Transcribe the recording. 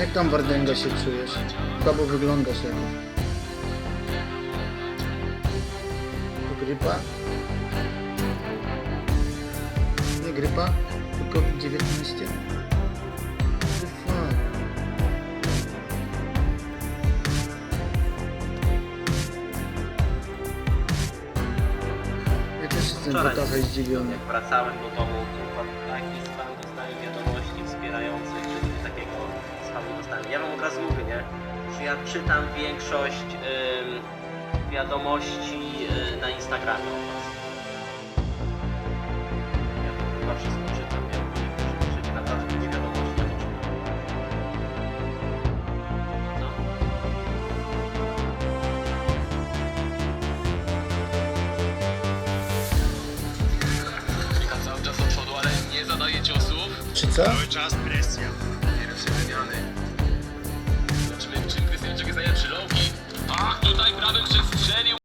Jak tam Wardęga się czujesz? Słabo wyglądasz jakoś. Grypa? Nie grypa? To COVID-19? The fuck? Ja też jestem Wczoraj. trochę zdziwiony. Jak wracałem do domu, to taki spam dostałem wiadomości wspierających, czy coś takiego spamu dostałem. Ja wam od razu mówię, nie? Że ja czytam większość ym, wiadomości y, na Instagramie od was. ale nie zadaje ciosów. Czy co? Cały czas presja. Wymiany.